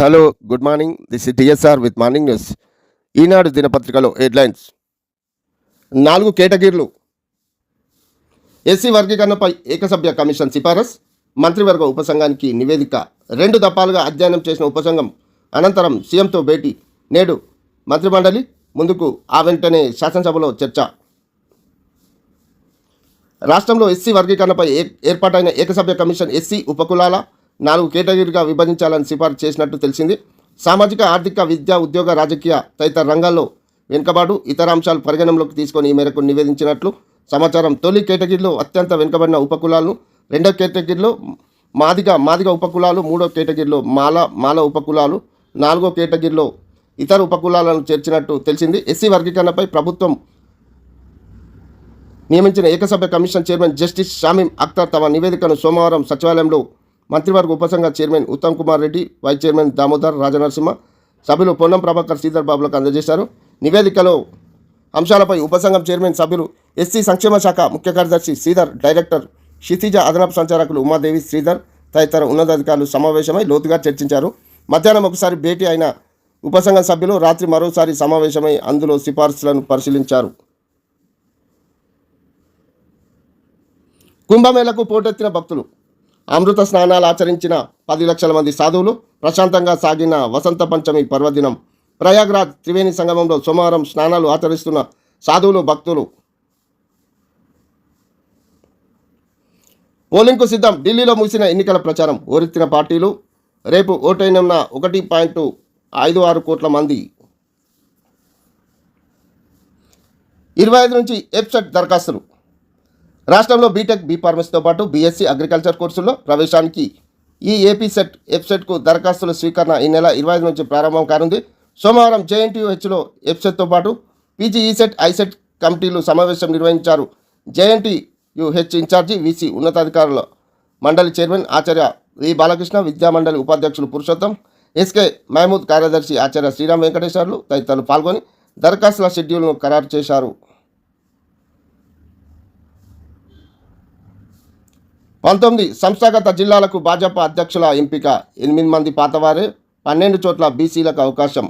Hello good morning this is TSR with morning news Eenadu దినపత్రికలో headlines. నాలుగు కేటగిరీలు. SC వర్గీకరణపై ఏకసభ్య commission సిఫారసు. మంత్రివర్గ ఉపసంఘానికి నివేదిక. రెండు దఫాలుగా అధ్యయనం చేసిన ఉపసంఘం అనంతరం సీఎంతో భేటీ. నేడు మంత్రిమండలి ముందుకు ఆ వెంటనే శాసనసభలో చర్చ. రాష్ట్రంలో ఎస్సీ వర్గీకరణపై ఏ- ఏర్పాటైన ఏకసభ్య కమిషన్ ఎస్సీ ఉపకులాల నాలుగు కేటగిరీగా విభజించాలని సిఫారసు చేసినట్టు తెలిసింది. సామాజిక ఆర్థిక విద్య ఉద్యోగ రాజకీయ తదితర రంగాల్లో వెనుకబాటు ఇతర అంశాలు పరిగణనలోకి తీసుకొని ఈ మేరకు నివేదించినట్లు సమాచారం తొలి కేటగిరీలో అత్యంత వెనుకబడిన ఉపకులాలను రెండో కేటగిరీలో మాదిగ మాదిగ ఉపకులాలు మూడో కేటగిరీలో మాల మాల ఉపకులాలు నాలుగో కేటగిరీలో ఇతర ఉపకులాలను చేర్చినట్టు తెలిసింది. ఎస్సీ వర్గీకరణపై ప్రభుత్వం నియమించిన ఏకసభ్య commission chairman justice Shamim Akhtar తమ నివేదికను సోమవారం సచివాలయంలో మంత్రివర్గ ఉపసంఘ chairman Uttam Kumar Reddy vice chairman Damodar Rajanarasimha సభ్యులు పొన్నం ప్రభాకర్ శ్రీధర్ బాబులకు అందజేశారు. నివేదికలో అంశాలపై ఉపసంఘం చైర్మన్ సభ్యులు ఎస్సీ సంక్షేమ శాఖ ముఖ్య కార్యదర్శి శ్రీధర్ డైరెక్టర్ క్షితిజ అదనపు సంచాలకులు ఉమాదేవి శ్రీధర్ తదితర ఉన్నతాధికారులు సమావేశమై లోతుగా చర్చించారు. మధ్యాహ్నం ఒకసారి భేటీ అయిన ఉపసంఘం సభ్యులు రాత్రి మరోసారి సమావేశమై అందులో సిఫార్సులను పరిశీలించారు. కుంభమేళకు పోటెత్తిన భక్తులు అమృత స్నానాలు ఆచరించిన పది లక్షల మంది సాధువులు ప్రశాంతంగా సాగిన వసంత పంచమి పర్వదినం. ప్రయాగ్రాజ్ త్రివేణి సంగమంలో సోమవారం స్నానాలు ఆచరిస్తున్న సాధువులు భక్తులు. పోలింగ్కు సిద్ధం ఢిల్లీలో ముగిసిన ఎన్నికల ప్రచారం ఓరెత్తిన పార్టీలు. రేపు ఓటైనన్న ఒకటి పాయింట్ ఐదు ఆరు కోట్ల మంది. ఇరవై ఐదు నుంచి వెబ్సైట్ దరఖాస్తులు. రాష్ట్రంలో బీటెక్ బీఫార్మసీతో పాటు బీఎస్సీ అగ్రికల్చర్ కోర్సుల్లో ప్రవేశానికి ఈ ఏపీ సెట్ ఎఫ్సెట్కు దరఖాస్తుల స్వీకరణ ఈ నెల ఇరవై ఐదు నుంచి ప్రారంభం కానుంది. సోమవారం జేఎన్టీయూహెచ్లో ఎఫ్సెట్తో పాటు పీజీ ఈసెట్ ఐసెట్ కమిటీలు సమావేశం నిర్వహించారు. జేఎన్టీయూహెచ్ ఇన్ఛార్జి వీసీ ఉన్నతాధికారుల. మండలి చైర్మన్ ఆచార్య వి బాలకృష్ణ విద్యామండలి ఉపాధ్యక్షులు పురుషోత్తం ఎస్కే మహమూద్ కార్యదర్శి ఆచార్య శ్రీరామ్ వెంకటేశ్వర్లు తదితరులు పాల్గొని దరఖాస్తుల షెడ్యూల్ను ఖరారు చేశారు. పంతొమ్మిది సంస్థాగత జిల్లాలకు భాజపా అధ్యక్షుల ఎంపిక. ఎనిమిది మంది పాతవారే పన్నెండు చోట్ల బీసీలకు అవకాశం.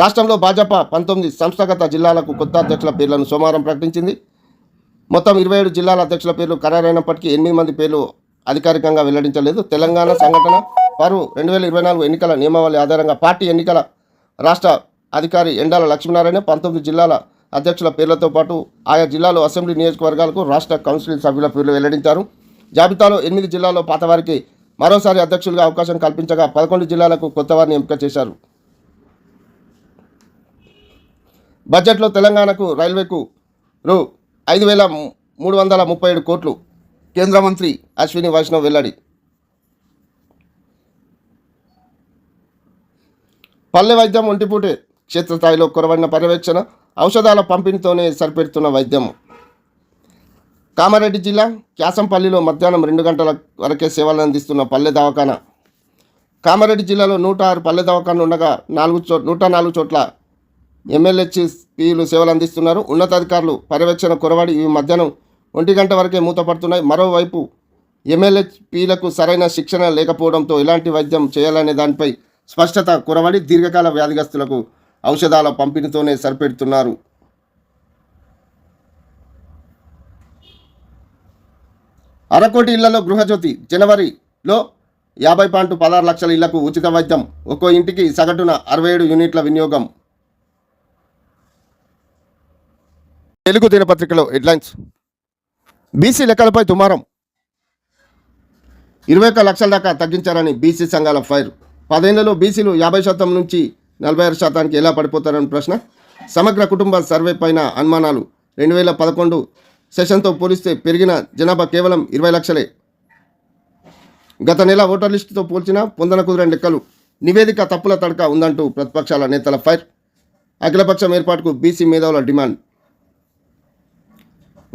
రాష్ట్రంలో భాజపా పంతొమ్మిది సంస్థాగత జిల్లాలకు కొత్త అధ్యక్షుల పేర్లను సోమవారం ప్రకటించింది. మొత్తం ఇరవై ఏడు జిల్లాల అధ్యక్షుల పేర్లు ఖరారైనప్పటికీ ఎనిమిది మంది పేర్లు అధికారికంగా వెల్లడించలేదు. తెలంగాణ సంఘటన వారు రెండు వేల ఇరవై నాలుగు ఎన్నికల నియమావళి ఆధారంగా పార్టీ ఎన్నికల రాష్ట్ర అధికారి ఎండాల లక్ష్మీనారాయణ పంతొమ్మిది జిల్లాల అధ్యక్షుల పేర్లతో పాటు ఆయా జిల్లాలో అసెంబ్లీ నియోజకవర్గాలకు రాష్ట్ర కౌన్సిల్ సభ్యుల పేర్లు వెల్లడించారు. జాబితాలో ఎనిమిది జిల్లాల్లో పాతవారికి మరోసారి అధ్యక్షులుగా అవకాశం కల్పించగా పదకొండు జిల్లాలకు కొత్త వారిని ఎంపిక చేశారు. బడ్జెట్లో తెలంగాణకు రైల్వేకు రూ ఐదు వేల మూడు వందల ముప్పై ఏడు కోట్లు కేంద్ర మంత్రి అశ్విని వైష్ణవ్ వెల్లడి. పల్లె వైద్యం ఒంటిపూటే క్షేత్రస్థాయిలో కొరవడిన పర్యవేక్షణ ఔషధాల పంపిణీతోనే సరిపెడుతున్న వైద్యం. కామారెడ్డి జిల్లా క్యాసంపల్లిలో మధ్యాహ్నం రెండు గంటల వరకే సేవలు అందిస్తున్న పల్లె దవాఖానా. కామారెడ్డి జిల్లాలో నూట ఆరు పల్లె దవాఖాన ఉండగా నాలుగు చో నూట నాలుగు చోట్ల ఎమ్మెల్యేలు సేవలు అందిస్తున్నారు. ఉన్నతాధికారులు పర్యవేక్షణ కొరవడి ఇవి మధ్యాహ్నం ఒంటి గంట వరకే మూతపడుతున్నాయి మరోవైపు ఎమ్మెల్యేపీలకు సరైన శిక్షణ లేకపోవడంతో ఎలాంటి వైద్యం చేయాలనే దానిపై స్పష్టత కొరవడి దీర్ఘకాల వ్యాధిగ్రస్తులకు ఔషధాల పంపిణీతోనే సరిపెడుతున్నారు. అరకోటి ఇళ్ళలో గృహజ్యోతి జనవరిలో యాభై పాయింట్ పదహారు లక్షల ఇళ్ళకు ఉచిత వైద్యం. ఒక్కో ఇంటికి సగటున అరవై ఏడు యూనిట్ల వినియోగం. తెలుగు దినపత్రికలో హెడ్లైన్స్. బీసీ లెక్కలపై దుమారం. ఇరవై ఒక్క లక్షల దాకా తగ్గించారని బీసీ సంఘాల ఫైర్. పదేళ్ళలో బీసీలు యాభై శాతం నుంచి నలభై ఆరు శాతానికి ఎలా పడిపోతారని ప్రశ్న. సమగ్ర కుటుంబ సర్వే పైన అనుమానాలు. రెండు వేల పదకొండు సెషన్తో పోలిస్తే పెరిగిన జనాభా కేవలం ఇరవై లక్షలే. గత నెల ఓటర్ లిస్టుతో పోల్చిన పొందన కుదిరిన లెక్కలు నివేదిక తప్పుల తడక ఉందంటూ ప్రతిపక్షాల నేతల ఫైర్. అఖిలపక్షం ఏర్పాటుకు బీసీ మేధావుల డిమాండ్.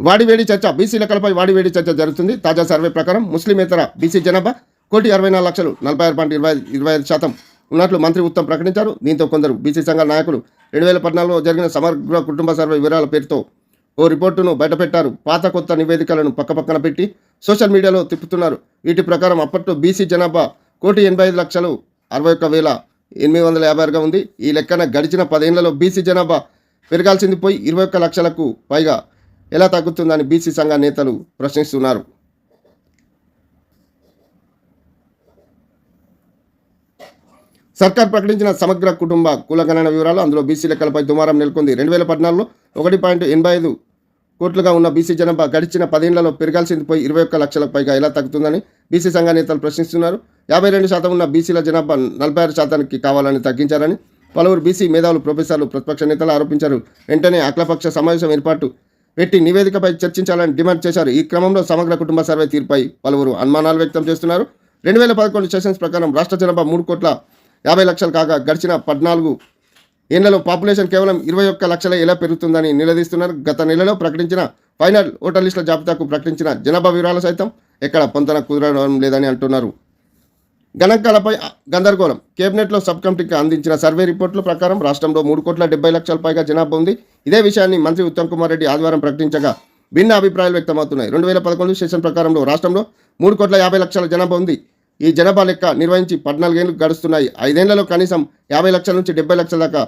వాడివేడి చర్చ బీసీ లెక్కలపై వాడివేడి చర్చ జరుగుతుంది. తాజా సర్వే ప్రకారం ముస్లిమేతర బీసీ జనాభా కోటి అరవై నాలుగు లక్షలు నలభై ఆరు పాయింట్ ఇరవై ఇరవై ఐదు శాతం ఉన్నట్లు మంత్రి ఉత్తమ్ ప్రకటించారు. దీంతో కొందరు బీసీ సంఘాల నాయకులు రెండు వేల పద్నాలుగులో జరిగిన సమగ్ర కుటుంబ సర్వే వివరాల పేరుతో ఓ రిపోర్టును బయటపెట్టారు. పాత కొత్త నివేదికలను పక్కపక్కన పెట్టి సోషల్ మీడియాలో తిప్పుతున్నారు. వీటి ప్రకారం అప్పట్లో బీసీ జనాభా కోటి ఎనభై ఐదు లక్షలు అరవై ఒక్క వేల ఎనిమిది వందల యాభై ఆరుగా ఉంది. ఈ లెక్కన గడిచిన పదేళ్ళలో బీసీ జనాభా పెరగాల్సింది పోయి ఇరవై ఒక్క లక్షలకు పైగా. ఎలా తగ్గుతుందని బీసీ సంఘ నేతలు ప్రశ్నిస్తున్నారు. సర్కార్ ప్రకటించిన సమగ్ర కుటుంబ కులగణన వివరాలు అందులో బీసీ లెక్కలపై దుమారం నెలకొంది. రెండు వేల పద్నాలుగులో ఒకటి పాయింట్ ఎనభై ఐదు కోట్లుగా ఉన్న బీసీ జనాభా గడిచిన పదేళ్ళలో పెరగాల్సింది పోయి ఇరవై ఒక్క లక్షలకు పైగా ఎలా తగ్గుతుందని బీసీ సంఘ నేతలు ప్రశ్నిస్తున్నారు. యాభై రెండు శాతం ఉన్న బీసీల జనాభా నలభై ఆరు శాతానికి కావాలని తగ్గించారని పలువురు బీసీ మేధావులు ప్రొఫెసర్లు ప్రతిపక్ష నేతలు ఆరోపించారు. వెంటనే అఖిలపక్ష సమావేశం ఏర్పాటు పెట్టి నివేదికపై చర్చించాలని డిమాండ్ చేశారు. ఈ క్రమంలో సమగ్ర కుటుంబ సర్వే తీరుపై పలువురు అనుమానాలు వ్యక్తం చేస్తున్నారు. రెండు వేల పదకొండు సెషన్స్ ప్రకారం రాష్ట్ర జనాభా మూడు కోట్ల యాభై లక్షలు కాగా గడిచిన పద్నాలుగు ఏళ్ళలో పాపులేషన్ కేవలం ఇరవై ఒక్క లక్షలే ఎలా పెరుగుతుందని నిలదీస్తున్నారు. గత నెలలో ప్రకటించిన ఫైనల్ ఓటర్ లిస్టుల జాబితాకు ప్రకటించిన జనాభా వివరాలు సైతం ఎక్కడ పొంతన కుదరడం లేదని అంటున్నారు. గణాంకాలపై గందరగోళం. కేబినెట్లో సబ్ కమిటీకి అందించిన సర్వే రిపోర్టుల ప్రకారం రాష్ట్రంలో మూడు కోట్ల డెబ్బై లక్షల పైగా జనాభా ఉంది. ఇదే విషయాన్ని మంత్రి ఉత్తమ్ కుమార్ రెడ్డి ఆదివారం ప్రకటించగా భిన్న అభిప్రాయాలు వ్యక్తమవుతున్నాయి. రెండు వేల పదకొండు సెషన్ ప్రకారంలో రాష్ట్రంలో మూడు కోట్ల యాభై లక్షల జనాభా ఉంది. ఈ జనాభా లెక్క నిర్వహించి పద్నాలుగేళ్ళు గడుస్తున్నాయి. ఐదేళ్ళలో కనీసం యాభై లక్షల నుంచి డెబ్బై లక్షల దాకా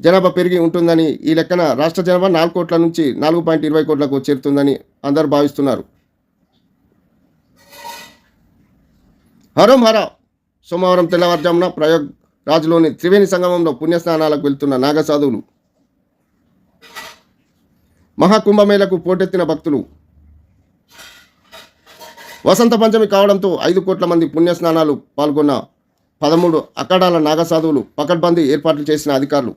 జనాభా పెరిగి ఉంటుందని ఈ లెక్కన రాష్ట్ర జనాభా నాలుగు కోట్ల నుంచి నాలుగు పాయింట్ ఇరవై కోట్లకు చేరుతుందని అందరూ భావిస్తున్నారు. హరం హర సోమవారం తెల్లవారుజామున ప్రయోగ్ రాజులోని త్రివేణి సంగమంలో పుణ్యస్నానాలకు వెళ్తున్న నాగసాధువులు మహాకుంభమేళకు పోటెత్తిన భక్తులు వసంత పంచమి కావడంతో ఐదు కోట్ల మంది పుణ్యస్నానాలు పాల్గొన్న పదమూడు అఖాడాల నాగసాధువులు పకడ్బందీ ఏర్పాట్లు చేసిన అధికారులు.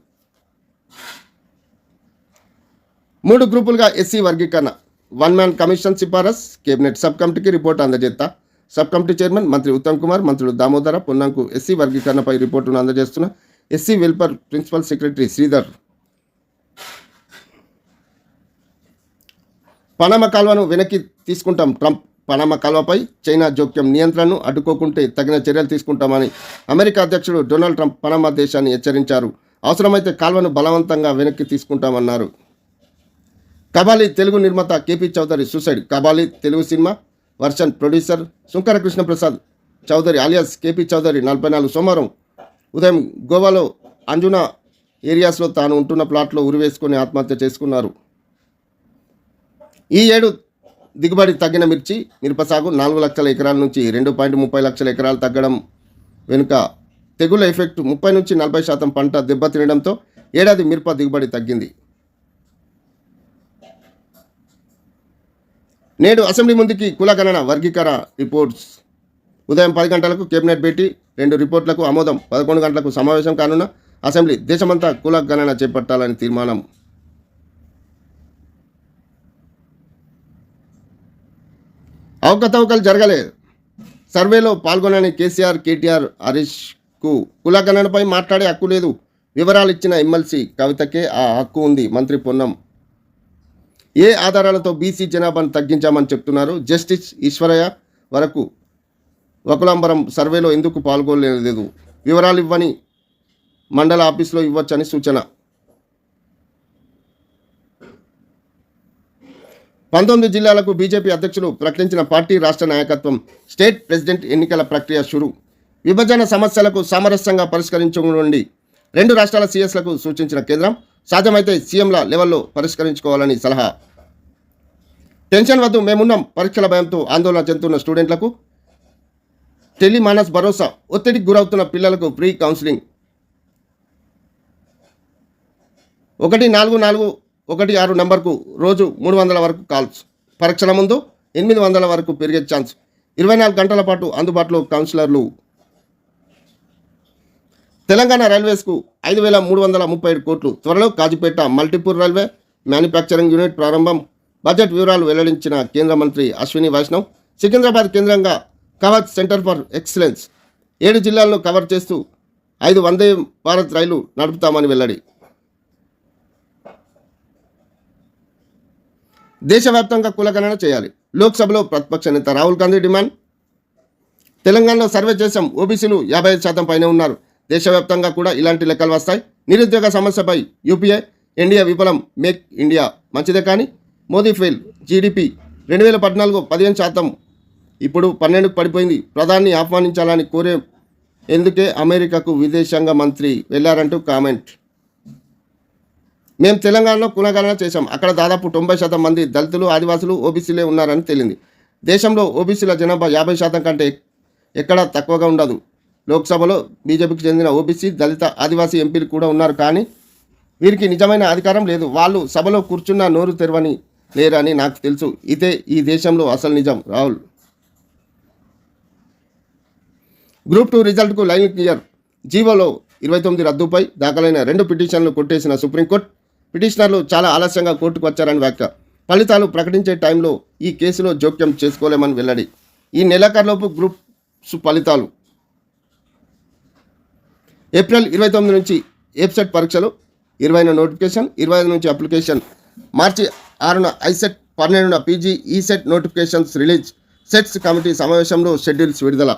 మూడు గ్రూపులుగా ఎస్సీ వర్గీకరణ. వన్ మ్యాన్ కమిషన్ సిఫారస్ కేబినెట్ సబ్ కమిటీకి రిపోర్ట్ అందజేస్తా సబ్ కమిటీ చైర్మన్ మంత్రి ఉత్తమ్ కుమార్ మంత్రులు దామోదర పొన్నంకు ఎస్సీ వర్గీకరణపై రిపోర్టును అందజేస్తున్న SC welfare principal secretary Sridhar. Panama కాల్వను వెనక్కి తీసుకుంటాం ట్రంప్. పనామ కాల్వపై చైనా జోక్యం నియంత్రణను అడ్డుకోకుంటే తగిన చర్యలు తీసుకుంటామని అమెరికా అధ్యక్షుడు డొనాల్డ్ ట్రంప్ పనామా దేశాన్ని హెచ్చరించారు. అవసరమైతే కాల్వను బలవంతంగా వెనక్కి తీసుకుంటామన్నారు. కబాలి తెలుగు నిర్మాత KP Chowdary suicide. Kabali Telugu cinema version producer Shunkara Krishnaprasad Chowdary alias KP Chowdary నలభై నాలుగు సోమవారం ఉదయం గోవాలో అంజునా ఏరియాస్లో తాను ఉంటున్న ప్లాట్లో ఉరివేసుకొని ఆత్మహత్య చేసుకున్నారు. ఈ ఏడు దిగుబడి తగ్గిన మిర్చి మిరప సాగు నాలుగు లక్షల ఎకరాల నుంచి రెండు పాయింట్ ముప్పై లక్షల ఎకరాలు తగ్గడం వెనుక తెగుళ్ళ ఎఫెక్ట్ ముప్పై నుంచి నలభై శాతం పంట దెబ్బతినడంతో ఏడాది మిరప దిగుబడి తగ్గింది. నేడు అసెంబ్లీ ముందుకి కులగణన వర్గీకరణ రిపోర్ట్స్. ఉదయం పది గంటలకు కేబినెట్ భేటీ రెండు రిపోర్ట్లకు ఆమోదం పదకొండు గంటలకు సమావేశం కానున్న అసెంబ్లీ దేశమంతా కుల గణన చేపట్టాలని తీర్మానం. అవకతవకలు జరగలేదు. సర్వేలో పాల్గొనని కేసీఆర్ కేటీఆర్ హరీష్కు కులగణనపై మాట్లాడే హక్కు లేదు. వివరాలు ఇచ్చిన ఎమ్మెల్సీ కవితకే ఆ హక్కు ఉంది. మంత్రి పొన్నం. ఏ ఆధారాలతో బీసీ జనాభాను తగ్గించామని చెప్తున్నారు. జస్టిస్ ఈశ్వరయ్య వరకు వకులాంబరం సర్వేలో ఎందుకు పాల్గొనలేదు? వివరాలు ఇవ్వని మండల ఆఫీసులో ఇవ్వచ్చని సూచన. పంతొమ్మిది జిల్లాలకు బీజేపీ అధ్యక్షులు ప్రకటించిన పార్టీ రాష్ట్ర నాయకత్వం స్టేట్ ప్రెసిడెంట్ ఎన్నికల ప్రక్రియ షురు. విభజన సమస్యలకు సామరస్యంగా పరిష్కరించుకోండి రెండు రాష్ట్రాల సీఎస్లకు సూచించిన కేంద్రం సాధ్యమైతే సీఎంల లెవెల్లో పరిష్కరించుకోవాలని సలహా. టెన్షన్ వద్దు మేమున్నాం పరీక్షల భయంతో ఆందోళన చెందుతున్న స్టూడెంట్లకు టెలిమానస్ భరోసా ఒత్తిడికి గురవుతున్న పిల్లలకు ఫ్రీ కౌన్సిలింగ్. ఒకటి నాలుగు నాలుగు ఒకటి ఆరు నెంబర్కు రోజు మూడు వందల వరకు కాల్స్. పరీక్షల ముందు ఎనిమిది వందల వరకు పెరిగే ఛాన్స్. ఇరవై నాలుగు గంటల పాటు అందుబాటులో కౌన్సిలర్లు. తెలంగాణ రైల్వేస్కు ఐదు వేల మూడు వందల ముప్పై ఏడు కోట్లు. త్వరలో కాజిపేట మల్టీపూర్ రైల్వే మ్యానుఫ్యాక్చరింగ్ యూనిట్ ప్రారంభం. బడ్జెట్ వివరాలు వెల్లడించిన కేంద్ర మంత్రి అశ్విని వైష్ణవ్. సికింద్రాబాద్ కేంద్రంగా కవచ్ సెంటర్ ఫర్ ఎక్సలెన్స్. ఏడు జిల్లాలను కవర్ చేస్తూ ఐదు వందే భారత్ రైలు నడుపుతామని వెల్లడి. దేశవ్యాప్తంగా కులగణన చేయాలి. లోక్సభలో ప్రతిపక్ష నేత రాహుల్ గాంధీ డిమాండ్. తెలంగాణలో సర్వే చేసాం ఓబీసీలు యాభై ఐదు శాతం పైన ఉన్నారు. దేశవ్యాప్తంగా కూడా ఇలాంటి లెక్కలు వస్తాయి. నిరుద్యోగ సమస్యపై యూపీఏ ఎన్డీఏ విఫలం. మేక్ ఇండియా మంచిదే కానీ మోదీ ఫెయిల్. జీడిపి రెండు వేల పద్నాలుగు పదిహేను శాతం. ఇప్పుడు పన్నెండుకు పడిపోయింది. ప్రధాని ఆహ్వానించాలని కోరే ఎందుకే అమెరికాకు విదేశాంగ మంత్రి వెళ్ళారంటూ కామెంట్. మేము తెలంగాణలో కులగణన చేశాం. అక్కడ దాదాపు తొంభై శాతం మంది దళితులు ఆదివాసులు ఓబీసీలే ఉన్నారని తేలింది. దేశంలో ఓబీసీల జనాభా యాభై శాతం కంటే ఎక్కడా తక్కువగా ఉండదు. లోక్సభలో బీజేపీకి చెందిన ఓబీసీ దళిత ఆదివాసీ ఎంపీలు కూడా ఉన్నారు కానీ వీరికి నిజమైన అధికారం లేదు. వాళ్ళు సభలో కూర్చున్న నోరు తెరవని లేరని నాకు తెలుసు. ఇదే ఈ దేశంలో అసలు నిజం. రాహుల్. గ్రూప్ టూ రిజల్ట్కు లైన్ క్లియర్. జీవోలో ఇరవై తొమ్మిది రద్దుపై దాఖలైన రెండు పిటిషన్లు కొట్టేసిన సుప్రీంకోర్టు పిటిషనర్లు చాలా ఆలస్యంగా కోర్టుకు వచ్చారని వ్యాఖ్య. ఫలితాలు ప్రకటించే టైంలో ఈ కేసులో జోక్యం చేసుకోలేమని వెల్లడి. ఈ నెలాఖరులోపు గ్రూప్స్ ఫలితాలు. ఏప్రిల్ ఇరవై తొమ్మిది నుంచి ఏప్సెట్ పరీక్షలు ఇరవైన నోటిఫికేషన్ ఇరవై ఐదు నుంచి అప్లికేషన్. మార్చి ఆరున ఐసెట్ పన్నెండున PG ECET notifications release. Sets committee సమావేశంలో షెడ్యూల్స్ విడుదల.